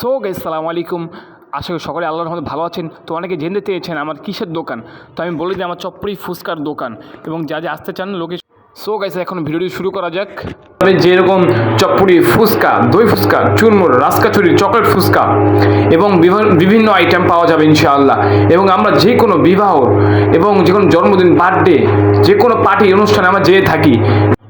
So guys সালাম আলাইকুম। আশা করি সকলে আল্লাহর রহমতে ভালো আছেন। তো অনেকে জেনে চেয়েছেন আমার কিসের দোকান? তো আমি বলে দিই, আমার চপ্পড়ি ফুচকার দোকান এবং যা যা আসতে চান লোকে সো গাইস এখন ভিডিওটি শুরু করা যাক। তবে যেরকম চপ্পুরি ফুচকা, দই ফুচকা, চুরমুর রাসকাচুরি চকলেট ফুচকা এবং বিভি- বিভিন্ন আইটেম পাওয়া যাবে ইনশাআল্লাহ। এবং আমরা যে কোনো বিবাহ এবং যে কোনো জন্মদিন বার্থডে যে কোনো পার্টি অনুষ্ঠানে আমরা যেয়ে থাকি।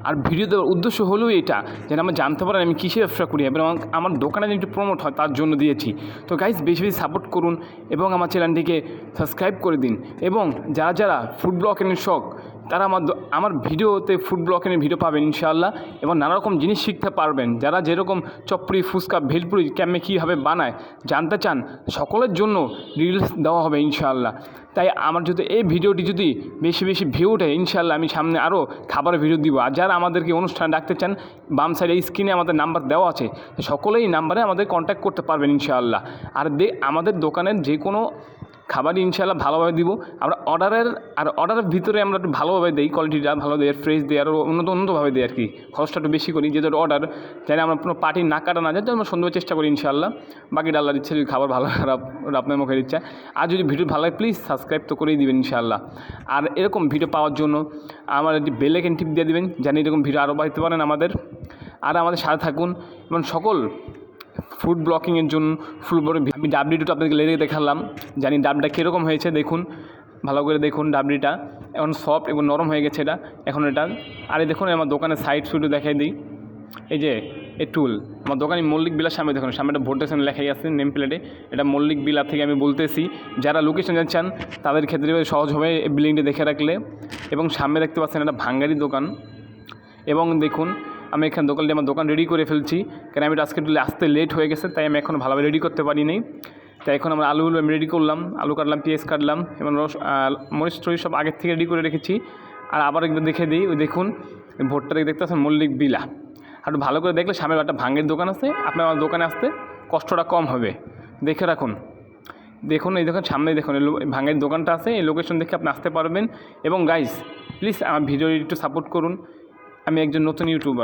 আর ভিডিও দেওয়ার উদ্দেশ্য হলো এটা যেন আমার জানতে পারেন আমি কীসে ব্যবসা করি, এবং আমার দোকানে যেন একটু প্রমোট হয় তার জন্য দিয়েছি। তো গাইজ বেশি বেশি সাপোর্ট করুন এবং আমার চ্যানেলটিকে সাবস্ক্রাইব করে দিন। এবং যারা যারা ফুড ব্লগিংয়ের শখ তারা আমার আমার ভিডিওতে ফুড ব্লগিংয়ের ভিডিও পাবেন ইনশাআল্লাহ এবং নানা রকম জিনিস শিখতে পারবেন। যারা যেরকম চপ্পড়ি ফুচকা, ভেলপুরি ক্যামে কীভাবে বানায় জানতে চান, সকলের জন্য রিলস দেওয়া হবে ইনশাআল্লাহ। তাই আমার যদি এই ভিডিওটি যদি বেশি বেশি ভিউ ওঠে, ইনশাআল্লাহ আমি সামনে আরও খাবারের ভিডিও দিব। আর যারা আমাদেরকে অনুষ্ঠানে ডাকতে চান, বাম সাইডে স্ক্রিনে আমাদের নাম্বার দেওয়া আছে সকলেই নাম্বারে আমাদের কন্ট্যাক্ট করতে পারবেন ইনশাআল্লাহ। আর দে আমাদের দোকানের যে কোনো খাবারই ইনশাল্লাহ ভালোভাবে দিব। আমরা অর্ডারের আর অর্ডারের ভিতরে আমরা একটু ভালোভাবে দিই কোয়ালিটিটা ভালো আর ফ্রেশ দিই আরও উন্নত, উন্নতভাবে দিই আর কি খরচটা একটু বেশি করি, যেহেতু অর্ডার যাতে আমরা কোনো পার্টি না কাটা না যায় তো আমরা সুন্দর চেষ্টা করি ইনশাল্লাহ বাকি ডাল্লার ইচ্ছে যদি খাবার ভালো খারাপ আপনার মুখের ইচ্ছা। আর যদি ভিডিও ভালো লাগে প্লিজ সাবস্ক্রাইব তো করেই দিবেন ইনশাল্লাহ আর এরকম ভিডিও পাওয়ার জন্য আমার একটি বেলেকেন টিপ দিয়ে দিবেন জানি এরকম ভিডিও আরও পাইতে পারেন আমাদের। আর আমাদের সাথে থাকুন, এবং সকল ফুড ব্লকিংয়ের জন্য ফুল বড় আমি ডাবলিটা আপনাদেরকে লেগে দেখালাম। জানি ডাবটা কীরকম হয়েছে, দেখুন। ভালো করে দেখুন ডাবলিটা এখন সফট এবং নরম হয়ে গেছে এটা। এখন এটা আরে দেখুন, আমার দোকানের সাইড সুইডও দেখাই দিই। এই যে এ টুল আমার দোকানে মল্লিক বিলার সামনে দেখুন, সামনে একটা ভোটেশন লেখাই আছে নেম প্লেটে এটা মল্লিক বিলার থেকে আমি বলতেছি। যারা লোকেশন যাচ্ছেন তাদের ক্ষেত্রে সহজ হবে এই বিল্ডিংটি দেখে রাখলে। এবং সামনে দেখতে পাচ্ছেন একটা ভাঙ্গারি দোকান। এবং দেখুন আমি এখানে দোকানটি আমার দোকান রেডি করে ফেলছি। কারণ আমি আজকে একটু আসতে লেট হয়ে গেছে, তাই আমি এখন ভালোভাবে রেডি করতে পারিনি তাই এখন আমরা আলুগুলো আমি রেডি করলাম, আলু কাটলাম, পেঁয়াজ কাটলাম, এবং রস মরিচ টরিচ সব আগের থেকে রেডি করে রেখেছি। আর আবার একবার দেখে দিই, ওই দেখুন ভোটটা দেখে দেখতে পাচ্ছেন মল্লিক বিলা আর ভালো করে দেখলে সামনে একটা ভাঙের দোকান আছে, আপনার আমার দোকানে আসতে কষ্টটা কম হবে। দেখে রাখুন। দেখুন, এই দেখুন সামনে দেখুন ভাঙের দোকানটা আছে, এই লোকেশন দেখে আপনি আসতে পারবেন। এবং গাইজ প্লিজ আমার ভিডিও একটু সাপোর্ট করুন। আমি একজন নতুন ইউটিউবার